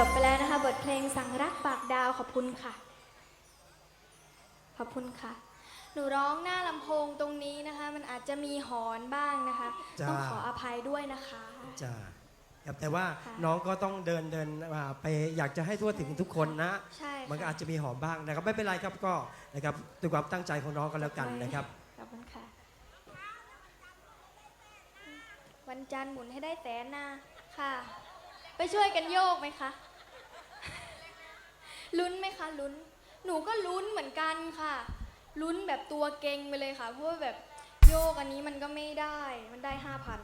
จบไปแล้วนะคะ บทเพลงสั่งรักปากดาวขอบคุณค่ะ ขอบคุณค่ะ หนูร้องหน้าลำโพงตรงนี้นะคะ มันอาจจะมีหอนบ้างนะคะ จ้า ต้องขออภัยด้วยนะคะ จ้าครับแต่ว่าค่ะ น้องก็ต้องเดินเดินอ่าไปอยากจะให้ทั่วถึงทุกคนนะ ใช่มันก็ค่ะอาจจะมีหอมบ้างนะครับ ไม่เป็นไรครับก็นะครับด้วยความตั้งใจของน้องก็แล้วกันนะครับ ขอบคุณค่ะ วันจันทร์หมุนให้ได้แสนนาค่ะ ไปช่วยกันโยกไหมคะ ลุ้นไหมคะลุ้น หนูก็ลุ้นเหมือนกันค่ะ ลุ้นแบบตัวเก่งไปเลยค่ะ เพราะว่าแบบโยกอันนี้มันก็ไม่ได้ มันได้ห้าพัน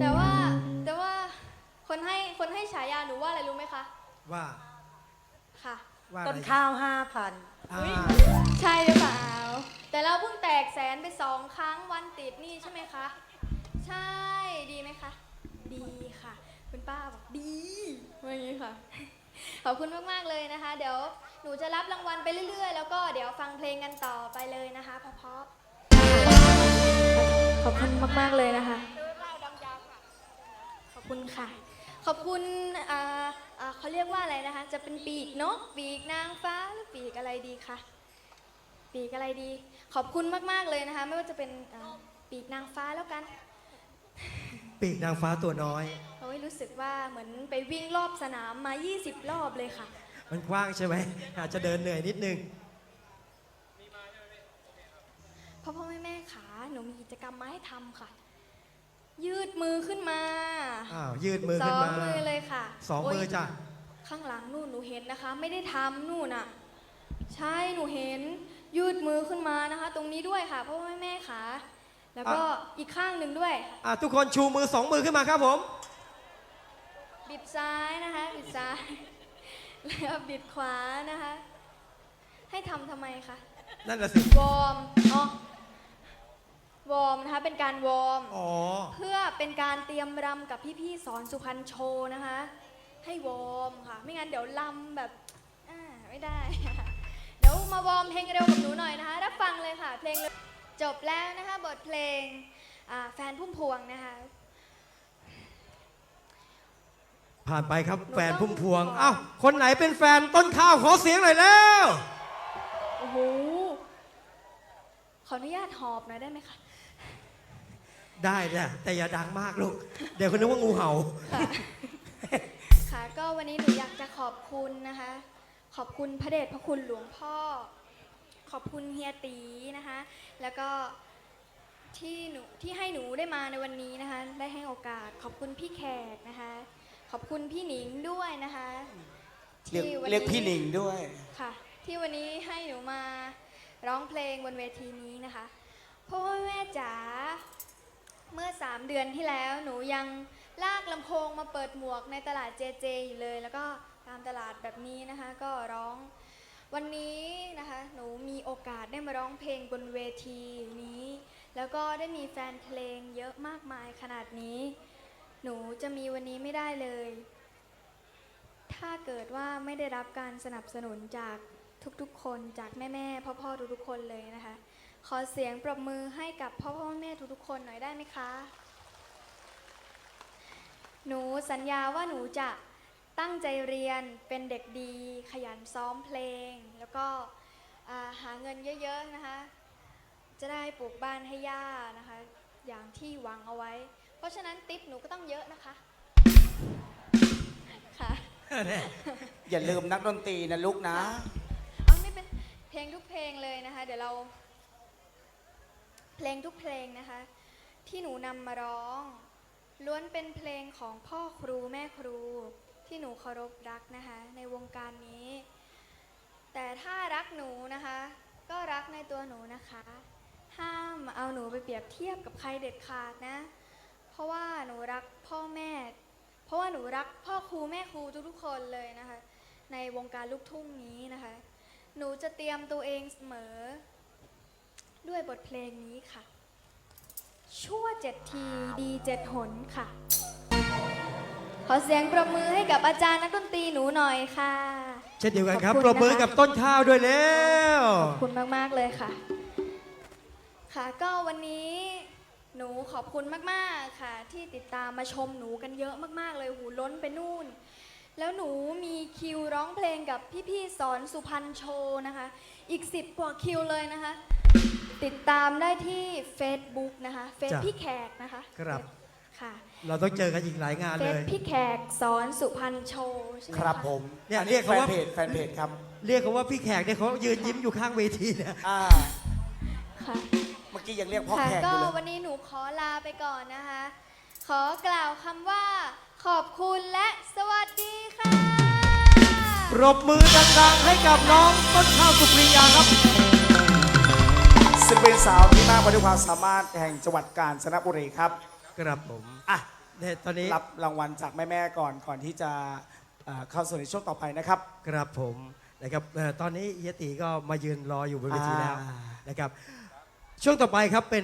แต่ว่าแต่ว่าคนให้คนให้ฉายาหนูว่าอะไรรู้ไหมคะ ว่าค่ะ ว่าต้อะนไรข้าวห้าพันอ่าใช่หรือเปล่า แต่เราเพิ่งแตกแสนไปสองครั้งวันติดนี่ใช่ไหมคะ ใช่ดีไหมคะ ดีค่ะ คุณป้าบอกดีว่าอย่างนี้ค่ะ ขอบคุณมากๆเลยนะคะ เดี๋ยวหนูจะรับรางวัลไปเรื่อยๆ แล้วก็เดี๋ยวฟังเพลงกันต่อไปเลยนะคะเพราะๆขอบคุณมากๆเลยนะคะ ขอบคุณค่ะ ขอบคุณอ่าอ่าเขาเรียกว่าอะไรนะคะ จะเป็นปีกนกปีกนางฟ้าหรือปีกอะไรดีคะปีกอะไรดี ขอบคุณมากๆเลยนะคะ ไม่ว่าจะเป็นอ่าปีกนางฟ้าแล้วกัน ปีกนางฟ้าตัวน้อยโอ้ย รู้สึกว่าเหมือนไปวิ่งรอบสนามมา 20 รอบเลยค่ะ มันกว้างใช่ไหมอาจจะเดินเหนื่อยนิดนึงพ่อพ่อแม่แม่ขาหนูมีกิจกรรมมาให้ทำค่ะ ยืดมือขึ้นมาอ้าวยืดมือสขึ้นองมามือเลยค่ะสองมือโยจ้ะข้างหลังนู่นหนูเห็นนะคะ ไม่ได้ทำนู่นน่ะ ใช่หนูเห็นยืดมือขึ้นมานะคะ ตรงนี้ด้วยค่ะพ่อพ่อแม่แม่ขาแล้วก็อีกข้างหนึ่งด้วย อะทุกคนชูมือสองมือขึ้นมาครับผม บิดซ้ายนะคะบิดซ้าย แล้วบิดขวานะคะ ให้ทำทำไมคะนั่นแหละสิ วอร์มอ๋อวอร์มนะคะเป็นการวอร์ม อ๋อ เพื่อเป็นการเตรียมรำกับพี่ๆสอนสุพรรณโชว์นะคะ ให้วอร์มค่ะ ไม่งั้นเดี๋ยวลำแบบอ่าไม่ได้ เดี๋ยวมาวอร์มเพลงเร็วกับหนูหน่อยนะคะ รับฟังเลยค่ะ เพลงเร็วจบแล้วนะคะ บทเพลงอ่าแฟนพุ่มพวงนะคะ ผ่านไปครับหนูแฟนพุ่มพวงต้องขออ้าวคนไหนเป็นแฟนต้นข้าวขอเสียงหน่อยแล้ว โอ้โห ขออนุญาตหอบหน่อยได้ไหมคะ ได้จ้ะแต่อย่าดังมากลูก เดี๋ยวคนนึกว่างูเห่า ค่ะ ค่ะ ก็วันนี้หนูอยากจะขอบคุณนะคะ ขอบคุณพระเดชพระคุณหลวงพ่อ ขอบคุณเฮียตีนะคะ แล้วก็ที่หนูที่ให้หนูได้มาในวันนี้นะคะ ได้ให้โอกาส ขอบคุณพี่แขกนะคะ ขอบคุณพี่หนิงด้วยนะคะเรียกที่วันเรียกพี่หนิงด้วย ค่ะ ที่วันนี้ให้หนูมาร้องเพลงบนเวทีนี้นะคะพ่อแม่จ๋าเมื่อ 3 เดือนที่แล้วหนูยังลากลำโพงมาเปิดหมวกในตลาดเจเจอยู่เลย แล้วก็ตามตลาดแบบนี้นะคะ ก็ร้อง วันนี้นะคะ หนูมีโอกาสได้มาร้องเพลงบนเวทีนี้ แล้วก็ได้มีแฟนเพลงเยอะมากมายขนาดนี้ หนูจะมีวันนี้ไม่ได้เลย ถ้าเกิดว่าไม่ได้รับการสนับสนุนจากทุกๆ คนจากแม่ๆ พ่อๆ ทุกๆ คนเลยนะคะ ขอเสียงปรบมือให้กับพ่อพ่อแม่ทุกๆ คนหน่อยได้ไหมคะ หนูสัญญาว่าหนูจะตั้งใจเรียนเป็นเด็กดี ขยันซ้อมเพลง แล้วก็หาเงินเยอะๆ นะคะ จะได้ปลูกบ้านให้ย่านะคะ อย่างที่หวังเอาไว้ เพราะฉะนั้นติปหนูก็ต้องเยอะนะคะ ค่ะ อย่าลืมนักดนตรีนะลูกนะ เอาไม่เป็นเพลงทุกเพลงเลยนะคะ เดี๋ยวเรา เพลงทุกเพลงนะคะ ที่หนูนำมาร้อง ล้วนเป็นเพลงของพ่อครูแม่ครู ที่หนูเคารพรักนะคะ ในวงการนี้ แต่ถ้ารักหนูนะคะ ก็รักในตัวหนูนะคะ ห้ามเอาหนูไปเปรียบเทียบกับใครเด็ดขาดนะ เพราะว่าหนูรักพ่อแม่ เพราะว่าหนูรักพ่อครูแม่ครูทุกๆคนเลยนะคะ ในวงการลูกทุ่งนี้นะคะ หนูจะเตรียมตัวเองเสมอ ด้วยบทเพลงนี้ค่ะ ชั่วเจ็ดทีดีเจ็ดหนค่ะ ขอเสียงปรบมือให้กับอาจารย์นักดนตรีหนูหน่อยค่ะ เช่นเดียวกันครับขอบคุณปรบมือนะคะ กับต้นข้าวด้วยแล้ว ขอบคุณมาก ๆ เลยค่ะ ค่ะ ก็วันนี้หนูขอบคุณมากๆค่ะ ที่ติดตามมาชมหนูกันเยอะมากๆ เลยหูล้นไปนู่น แล้วหนูมีคิวร้องเพลงกับพี่ๆสอนสุพรรณโชว์นะคะ อีก 10กว่าคิวเลยนะคะ ติดตามได้ที่ Facebook นะคะเฟซจ้ะ พี่แขกนะคะครับ ค่ะเราต้องเจอกันอีกหลายงานเฟเลซย พี่แขกสอนสุพรรณโชว์ใช่ไหมครับะผมเนี่ยอัเรียกเขาว่าแฟนเพจแฟนเพจครับเรียกเขาว่าพี่แขกเนี่ยเขายืนยิ้มอยู่ข้างเวทีเนี่ย อ่า ค่ะ เมื่อกี้ยังเรียกพ่อค่ะแขกอก็ยู่เลยวันนี้หนูขอลาไปก่อนนะคะ ขอกล่าวคำว่า ขอบคุณและสวัสดีค่ะ ปรบมือดังๆให้กับน้องต้นข้าวสุปรียาครับ ซึ่งเป็นสาวที่มากไปด้วยความสามารถแห่งจังหวัดกาญจนบุรีครับครับผมอะเนี่ยตอนนี้รับรางวัลจากแม่ๆก่อนก่อนที่จะเอ่อเข้าสู่ในช่วงต่อไปนะครับ ครับผมนะครับเอ่อตอนนี้เฮียตีก็มายืนรออยู่บนเวทีแล้วอ่านะครับ ช่วงต่อไปครับเป็น